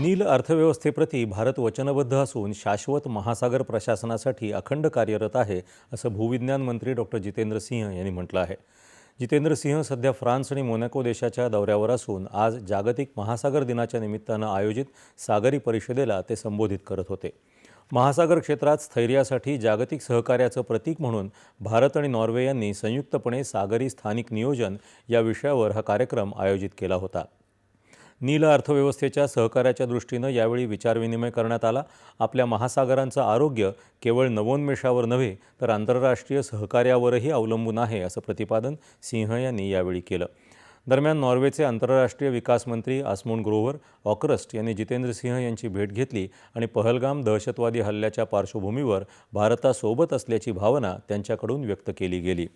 नील अर्थव्यवस्थेप्रती भारत वचनबद्ध असून शाश्वत महासागर प्रशासनासाठी अखंड कार्यरत आहे असं भूविज्ञान मंत्री डॉक्टर जितेंद्र सिंह यांनी म्हटलं आहे. जितेंद्र सिंह सध्या फ्रान्स आणि मोनॅको देशाच्या दौऱ्यावर असून आज जागतिक महासागर दिनाच्या निमित्तानं आयोजित सागरी परिषदेला ते संबोधित करत होते. महासागर क्षेत्रात स्थैर्यासाठी जागतिक सहकार्याचं प्रतीक म्हणून भारत आणि नॉर्वे यांनी संयुक्तपणे सागरी स्थानिक नियोजन या विषयावर हा कार्यक्रम आयोजित केला होता. नील अर्थव्यवस्थेच्या सहकार्याच्या दृष्टीनं यावेळी विचारविनिमय करण्यात आला. आपल्या महासागरांचं आरोग्य केवळ नवोन्मेषावर नव्हे तर आंतरराष्ट्रीय सहकार्यावरही अवलंबून आहे असं प्रतिपादन सिंह यांनी यावेळी केलं. दरम्यान नॉर्वेचे आंतरराष्ट्रीय विकास मंत्री आसमोन ग्रोव्हर ऑक्रस्ट यांनी जितेंद्र सिंह यांची भेट घेतली आणि पहलगाम दहशतवादी हल्ल्याच्या पार्श्वभूमीवर भारतासोबत असल्याची भावना त्यांच्याकडून व्यक्त केली गेली.